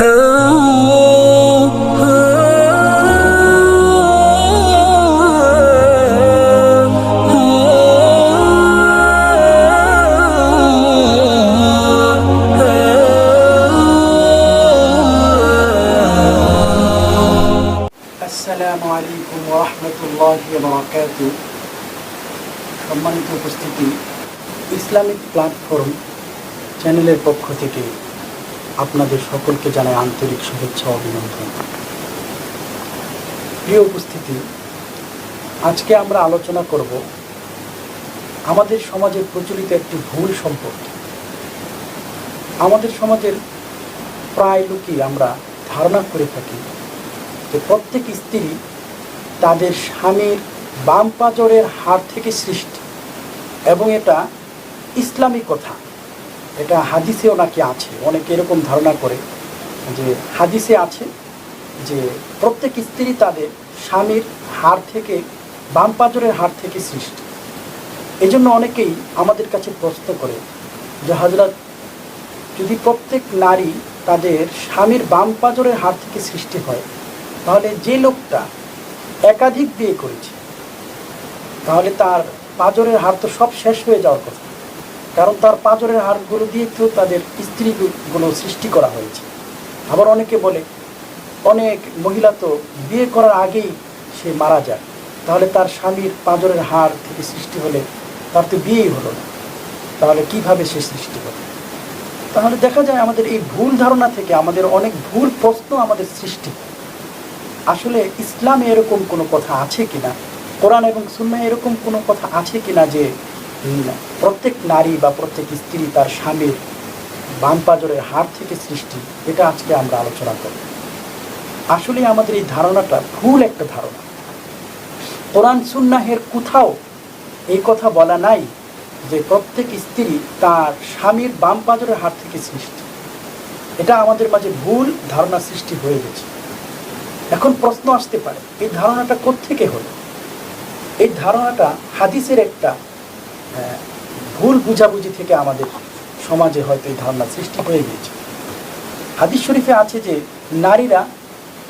আসসালামু আলাইকুম রহমতুল্লাহ বরকাত সম্মানিত উপস্থিতি ইসলামিক প্ল্যাটফর্ম চ্যানেলের পক্ষ থেকে আপনাদের সকলকে জানাই আন্তরিক শুভেচ্ছা অভিনন্দন। প্রিয় উপস্থিতি, আজকে আমরা আলোচনা করব আমাদের সমাজে প্রচলিত একটি ভুল সম্পর্কে। আমাদের সমাজের প্রায় লোকই আমরা ধারণা করে থাকি যে প্রত্যেক স্ত্রী তাদের স্বামীর বাম পাজরের হাত থেকে সৃষ্টি এবং এটা ইসলামী কথা। এটা হাদিসেও নাকি আছে, অনেকে এরকম ধারণা করে যে হাদিসে আছে যে প্রত্যেক স্ত্রী তাদের স্বামীর হাড় থেকে, বাম পাজরের হাড় থেকে সৃষ্টি। এই জন্য অনেকেই আমাদের কাছে প্রশ্ন করে যে হজরত যদি প্রত্যেক নারী তাদের স্বামীর বাম পাজরের হাড় থেকে সৃষ্টি হয়, তাহলে যে লোকটা একাধিক বিয়ে করেছে, তাহলে তার পাজরের হাড় তো সব শেষ হয়ে যাওয়ার কথা। কারণ তার পাজরের হাড়গুলো দিয়ে তো তাদের স্ত্রীগুলো সৃষ্টি করা হয়েছে। আবার অনেকে বলে, অনেক মহিলা তো বিয়ে করার আগেই সে মারা যায়। তাহলে তার স্বামীর পাজরের হাড় থেকে সৃষ্টি হলে তার তো বিয়েই হলো না। তাহলে কীভাবে সে সৃষ্টি হলো? তাহলে দেখা যায় আমাদের এই ভুল ধারণা থেকে আমাদের অনেক ভুল প্রশ্ন আমাদের সৃষ্টি আসলে ইসলামে এরকম কোনো কথা আছে কিনা? কোরআন এবং সুন্নায় এরকম কোনো কথা আছে কিনা যে প্রত্যেক নারী বা প্রত্যেক স্ত্রী তার স্বামীর বাম পাজরের হাড় থেকে সৃষ্টি, এটা আজকে আমরা আলোচনা করব। আসলে আমাদের এই ধারণাটা ভুল একটা ধারণা। কোরআন সুন্নাহের কোথাও এই কথা বলা নাই যে প্রত্যেক স্ত্রী তার স্বামীর বাম পাজরের হাড় থেকে সৃষ্টি। এটা আমাদের মাঝে ভুল ধারণা সৃষ্টি হয়ে গেছে। এখন প্রশ্ন আসতে পারে, এই ধারণাটা কোত্থেকে হলো? এই ধারণাটা হাদিসের একটা ভুল বুঝাবুঝি থেকে আমাদের সমাজে হয়তো এই ধারণা সৃষ্টি হয়ে গিয়েছে। হাদিস শরীফে আছে যে নারীরা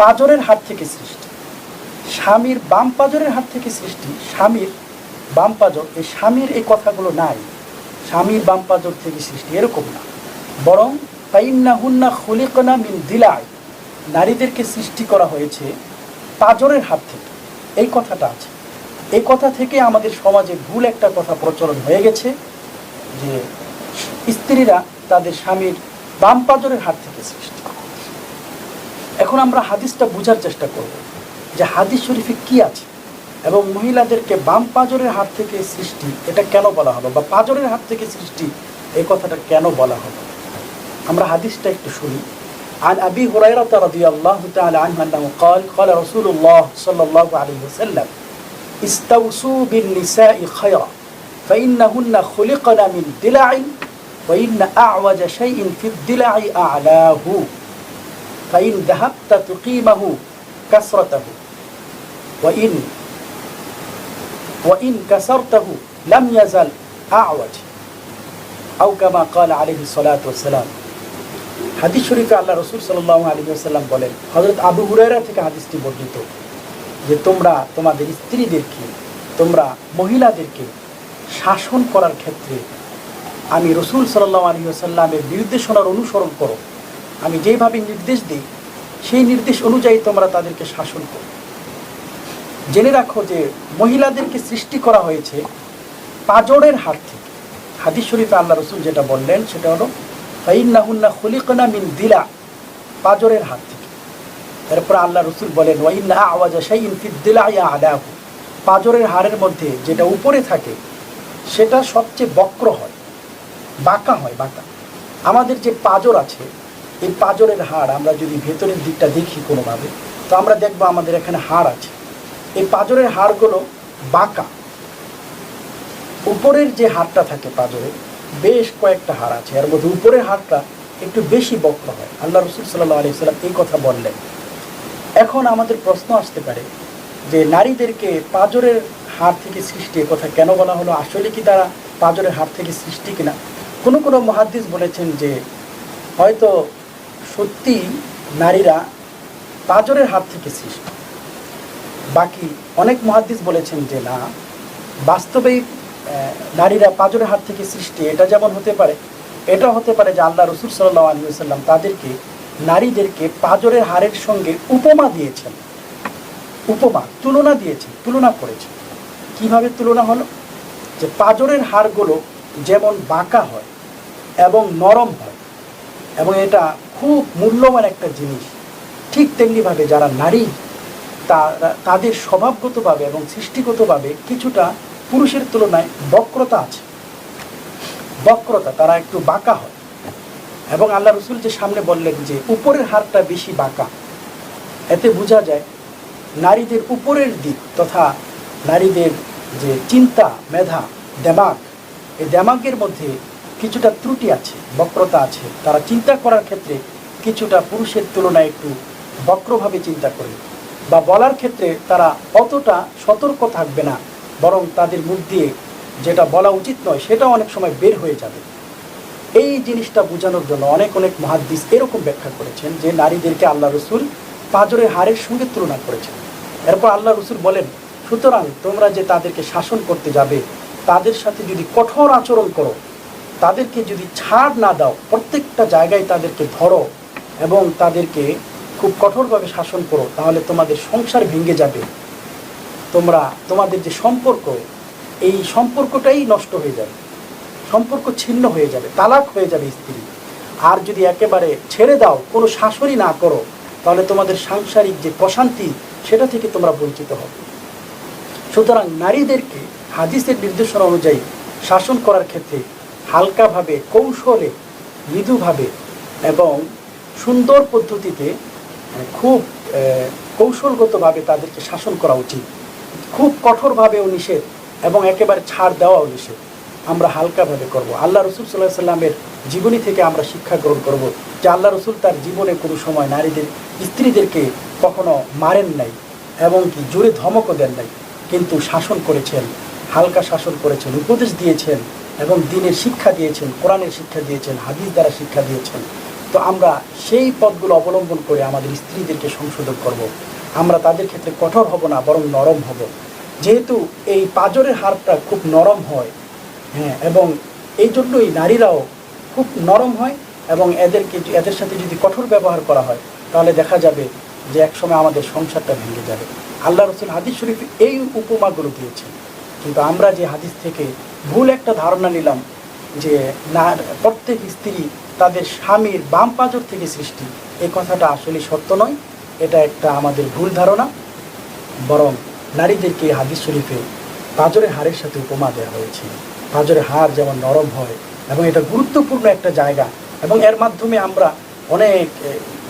পাজরের হাত থেকে সৃষ্টি, স্বামীর বাম পাজরের হাত থেকে সৃষ্টি, স্বামীর বাম পাজর, এই স্বামীর এই কথাগুলো নাই, স্বামীর বাম পাজর থেকে সৃষ্টি এরকম না। বরং পাইন্না হুন্না খুলিকনা মিন দিলাই নারীদেরকে সৃষ্টি করা হয়েছে পাজরের হাত থেকে। এই কথাটা আছে। এই কথা থেকে আমাদের সমাজে ভুল একটা কথা প্রচলন হয়ে গেছে যে স্ত্রীরা তাদের স্বামীর বাম পাজরের হাত থেকে সৃষ্টি এখন আমরা হাদিসটা বোঝার চেষ্টা করব যে হাদিস শরীফে কি আছে এবং মহিলাদেরকে বাম পাজরের হাত থেকে সৃষ্টি এটা কেন বলা হলো বা পাজরের হাত থেকে সৃষ্টি এই কথাটা কেন বলা হলো আমরা হাদিসটা একটু শুনি عن أبي هريرة رضي الله تعالى عنه أنه قال قال رسول الله صلى الله عليه وسلم استوصوا بالنساء خيرا فإنهن خلقن من دلع وإن أعوج شيء في الدلع أعلاه فإن ذهبت تقيمه كسرته وإن وإن كسرته لم يزل أعوج أو كما قال عليه الصلاة والسلام হাদিস শরীফে আল্লাহ রসুল সাল্লাহ আলী আসাল্লাম বলেন হজরত আবু হুরায়রা থেকে হাদিসটি বর্ণিত যে তোমরা তোমাদের স্ত্রীদেরকে, তোমরা মহিলাদেরকে শাসন করার ক্ষেত্রে আমি রসুল সাল্লাহ আলী আসাল্লামের নির্দেশনার অনুসরণ করো। আমি যেভাবে নির্দেশ দিই, সেই নির্দেশ অনুযায়ী তোমরা তাদেরকে শাসন করো। জেনে রাখো যে মহিলাদেরকে সৃষ্টি করা হয়েছে পাজরের হাত থেকে। হাদিস শরীফে আল্লাহ রসুল যেটা বললেন, সেটা হলো, ফাইন্নাহুন্না খুলিকনা মিন দিলা পাজরের হাত থেকে। এরপর আল্লাহ রসুল বলেন ওয়াইন্না আওয়াজা শাইইন ফিদ দিলাইয়া আলাহু। পাজরের হাড়ের মধ্যে যেটা উপরে থাকে, সেটা সবচেয়ে বক্র হয়, বাঁকা হয়, বাঁকা। আমাদের যে পাজর আছে, এই পাজরের হাড় আমরা যদি ভেতরের দিকটা দেখি কোনোভাবে, তো আমরা দেখব আমাদের এখানে হাড় আছে। এই পাজরের হাড়গুলো বাঁকা। উপরের যে হাড়টা থাকে পাজরে, বেশ কয়েকটা হাড় আছে। এর মধ্যে উপরের হাড়টা একটু বেশি বক্র হয়। আল্লাহ রসুল সাল্লাহ আলি সাল্লাম এই কথা বললেন। এখন আমাদের প্রশ্ন আসতে পারে যে নারীদেরকে পাজরের হাড় থেকে সৃষ্টি কথা কেন বলা হলো? আসলে কি তারা পাজরের হাড় থেকে সৃষ্টি কিনা? কোনো কোনো মহাদ্দিস বলেছেন যে হয়তো সত্যি নারীরা পাজরের হাত থেকে সৃষ্টি। বাকি অনেক মহাদ্দিস বলেছেন যে না বাস্তবেই নারীরা পাজরের হাত থেকে সৃষ্টি, এটা যেমন হতে পারে, এটা হতে পারে যে আল্লাহ রসুল সাল্লাহ আলী সাল্লাম তাদেরকে নারীদেরকে পাজরের হারের সঙ্গে উপমা দিয়েছেন। উপমা, তুলনা দিয়েছেন, তুলনা করেছেন। কীভাবে তুলনা হলো? যে পাজরের হাড়গুলো যেমন বাঁকা হয় এবং নরম হয়, এবং এটা খুব মূল্যবান একটা জিনিস। ঠিক তেমনিভাবে যারা নারী, তারা, তাদের স্বভাবগতভাবে এবং সৃষ্টিগতভাবে কিছুটা পুরুষের তুলনায় বক্রতা আছে। বক্রতা, তারা একটু বাঁকা হয়। এবং আল্লাহ রসুল যে সামনে বললেন যে উপরের হারটা বেশি বাঁকা। এতে বোঝা যায় নারীদের উপরের দিক তথা নারীদের যে চিন্তা, মেধা, দেমাগ, এই দেমাগের মধ্যে কিছুটা ত্রুটি আছে, বক্রতা আছে। তারা চিন্তা করার ক্ষেত্রে কিছুটা পুরুষের তুলনায় একটু বক্রভাবে চিন্তা করে বা বলার ক্ষেত্রে তারা অতটা সতর্ক থাকবে না, বরং তাদের মুখ দিয়ে যেটা বলা উচিত নয় সেটা অনেক সময় বের হয়ে যাবে। এই জিনিসটা বোঝানোর জন্য অনেক অনেক মহাদ্দিস এরকম ব্যাখ্যা করেছেন যে নারীদেরকে আল্লাহ রসুল পাজরের হারের সঙ্গে তুলনা করেছেন। এরপর আল্লাহ রসুল বলেন, সুতরাং তোমরা যে তাদেরকে শাসন করতে যাবে, তাদের সাথে যদি কঠোর আচরণ করো, তাদেরকে যদি ছাড় না দাও, প্রত্যেকটা জায়গায় তাদেরকে ধরো এবং তাদেরকে খুব কঠোরভাবে শাসন করো, তাহলে তোমাদের সংসার ভেঙে যাবে। তোমরা, তোমাদের যে সম্পর্ক, এই সম্পর্কটাই নষ্ট হয়ে যাবে। সম্পর্ক ছিন্ন হয়ে যাবে, তালাক হয়ে যাবে স্ত্রী। আর যদি একেবারে ছেড়ে দাও, কোনো শাসনই না করো, তাহলে তোমাদের সাংসারিক যে প্রশান্তি, সেটা থেকে তোমরা বঞ্চিত হবে। সুতরাং নারীদেরকে হাদিসের নির্দেশনা অনুযায়ী শাসন করার ক্ষেত্রে হালকাভাবে, কৌশলে, মৃদুভাবে এবং সুন্দর পদ্ধতিতে মানে খুব কৌশলগতভাবে তাদেরকে শাসন করা উচিত। খুব কঠোরভাবেও নিষেধ এবং একেবারে ছাড় দেওয়াও নিষেধ। আমরা হালকাভাবে করব। আল্লাহ রসুল সাল্লাহ সাল্লামের জীবনী থেকে আমরা শিক্ষা গ্রহণ করব। যে আল্লাহ রসুল তার জীবনে কোনো সময় নারীদের, স্ত্রীদেরকে কখনো মারেন নাই এবং কি জোরে ধমকও দেন নাই, কিন্তু শাসন করেছেন, হালকা শাসন করেছেন, উপদেশ দিয়েছেন এবং দিনের শিক্ষা দিয়েছেন, কোরআনের শিক্ষা দিয়েছেন, হাদিস দ্বারা শিক্ষা দিয়েছেন। তো আমরা সেই পথগুলো অবলম্বন করে আমাদের স্ত্রীদেরকে সংশোধন করব। আমরা তাদের ক্ষেত্রে কঠোর হব না, বরং নরম হব। যেহেতু এই পাজরের হারটা খুব নরম হয় হ্যাঁ এবং এই জন্যই নারীরাও খুব নরম হয় এবং এদেরকে এদের সাথে যদি কঠোর ব্যবহার করা হয়, তাহলে দেখা যাবে যে একসময় আমাদের সংসারটা ভেঙে যাবে। আল্লাহ রসুল হাদিস শরীফ এই উপমাগুলো দিয়েছেন। কিন্তু আমরা যে হাদিস থেকে ভুল একটা ধারণা নিলাম যে না, প্রত্যেক স্ত্রী তাদের স্বামীর বাম পাজর থেকে সৃষ্টি এই কথাটা আসলে সত্য নয়। এটা একটা আমাদের ভুল ধারণা। বরং নারীদেরকে হাদিস শরীফে পাজরের হাড়ের সাথে উপমা দেওয়া হয়েছে। পাজরের হাড় যেমন নরম হয় এবং এটা গুরুত্বপূর্ণ একটা জায়গা এবং এর মাধ্যমে আমরা অনেক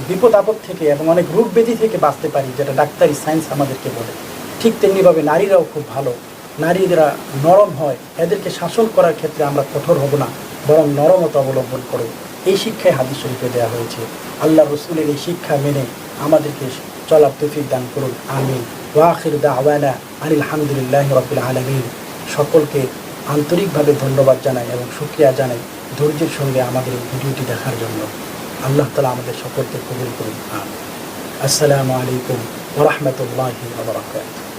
বিপদ আপদ থেকে এবং অনেক রোগ ব্যাধি থেকে বাঁচতে পারি, যেটা ডাক্তারি সায়েন্স আমাদেরকে বলে। ঠিক তেমনিভাবে নারীরাও খুব ভালো। নারীরা নরম হয়, এদেরকে শাসন করার ক্ষেত্রে আমরা কঠোর হব না, বরং নরমতা অবলম্বন করব। এই শিক্ষায় হাদিস শরীফে দেওয়া হয়েছে, আল্লাহ রসুলের এই শিক্ষা মেনে আমাদেরকে চলার তৌফিক দান করুন, আমিন। ওয়াখির দা আওয়ানা আনিল হামদুলিল্লাহ রবিল আলমিন। সকলকে আন্তরিকভাবে ধন্যবাদ জানাই এবং সুক্রিয়া জানাই ধৈর্যের সঙ্গে আমাদের এই ভিডিওটি দেখার জন্য। আল্লাহ তালা আমাদের সকলকে কবুল করুন আসসালামু আলাইকুম ওরহমতুল্লাহি আবরাকাতুহ